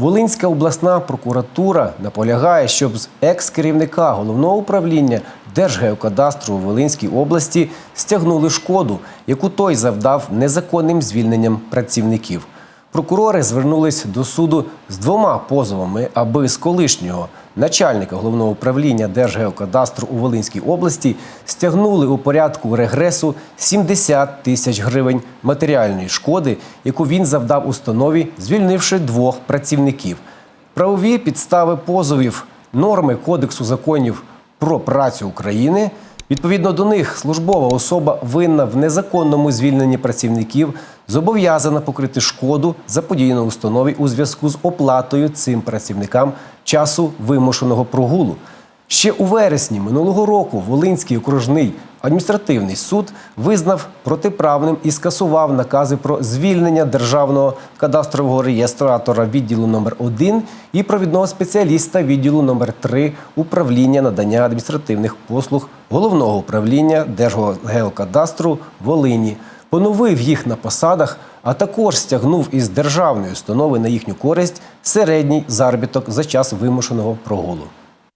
Волинська обласна прокуратура наполягає, щоб з екс-керівника головного управління Держгеокадастру у Волинській області стягнули шкоду, яку той завдав незаконним звільненням працівників. Прокурори звернулись до суду з двома позовами, аби з колишнього начальника головного управління Держгеокадастру у Волинській області стягнули у порядку регресу 70 тисяч гривень матеріальної шкоди, яку він завдав установі, звільнивши двох працівників. Правові підстави позовів, норми Кодексу законів про працю України. Відповідно до них, службова особа винна в незаконному звільненні працівників зобов'язана покрити шкоду заподіяну установі у зв'язку з оплатою цим працівникам часу вимушеного прогулу. Ще у вересні минулого року Волинський окружний адміністративний суд визнав протиправним і скасував накази про звільнення державного кадастрового реєстратора відділу номер 1 і провідного спеціаліста відділу номер 3 управління надання адміністративних послуг головного управління Держгеокадастру Волині. Поновив їх на посадах, а також стягнув із державної установи на їхню користь середній заробіток за час вимушеного прогулу.